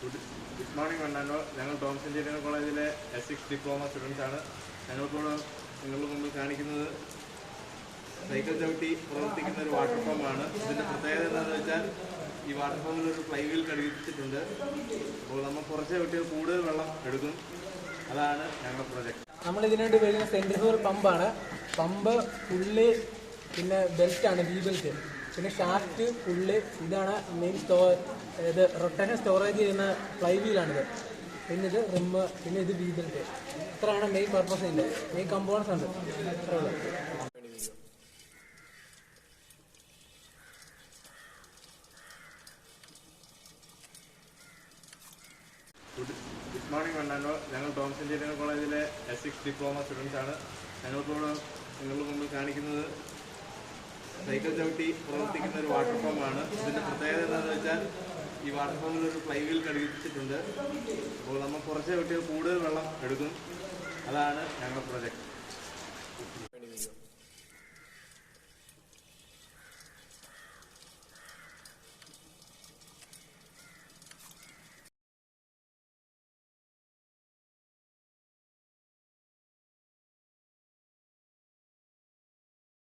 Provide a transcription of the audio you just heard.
Good morning വണ്ണാനോ ഞങ്ങൾ Toms engineering കോളേജിലെ എസ് സിക്സ് ഡിപ്ലോമ സ്റ്റുഡൻസ് ആണ്. ഞങ്ങൾക്കിവിടെ നിങ്ങളുടെ മുമ്പിൽ കാണിക്കുന്നത് സൈക്കിൾ ചവിട്ടി പ്രവർത്തിക്കുന്ന ഒരു വാട്ടർ പമ്പാണ് ഇതിന്റെ പ്രത്യേകത എന്താണെന്ന് വെച്ചാൽ ഈ വാട്ടർ പമ്പിൽ ഒരു ഫ്ലൈ വീൽ ഘടിപ്പിച്ചിട്ടുണ്ട്. അപ്പോൾ നമ്മൾ കുറച്ച് ചവിട്ടിയാൽ കൂടുതൽ വെള്ളം എടുക്കും. അതാണ് ഞങ്ങളുടെ പ്രൊജക്ട് നമ്മൾ ഇതിനായിട്ട് വരുന്ന സെൻട്രിഫോർ പമ്പാണ് പമ്പ് പുള്ളി പിന്നെ ബെൽറ്റാണ് ബി ബെൽറ്റ് പിന്നെ ഷാർട്ട് പുള്ളി ഇതാണ് മെയിൻ സ്റ്റോ ഇത് റൊട്ടേഷൻ സ്റ്റോറേജ് ചെയ്യുന്ന ഫ്ലൈ വീലാണിത് പിന്നെ ഇത് റിമ്മ് പിന്നെ ഇത് വി ബെൽറ്റ് ഇത്രയാണ് മെയിൻ പർപ്പസ് ഇതിന്റെ മെയിൻ കമ്പോണൻസ് ഉണ്ട്. ഗുഡ് മോർണിംഗ് വണ്ണാനോ. ഞങ്ങൾ ടോംസ് എഞ്ചിനീയറിംഗ് കോളേജിലെ എസ് സിക്സ് ഡിപ്ലോമ സ്റ്റുഡൻസ് ആണ്. ഞങ്ങൾക്കിവിടെ നിങ്ങളുടെ മുമ്പിൽ കാണിക്കുന്നത് സൈക്കിൾ ചവിട്ടി പ്രവർത്തിക്കുന്ന ഒരു വാട്ടർ പമ്പാണ് ഇതിന്റെ പ്രത്യേകത എന്താണെന്ന് വെച്ചാൽ ഈ വാട്ടർ പമ്പിൽ ഒരു ഫ്ലൈ വീൽ ഘടിപ്പിച്ചിട്ടുണ്ട് അപ്പോൾ നമ്മൾ കുറച്ച് ചവിട്ടിയാൽ കൂടുതൽ വെള്ളം എടുക്കും. അതാണ് ഞങ്ങളുടെ പ്രൊജക്ട്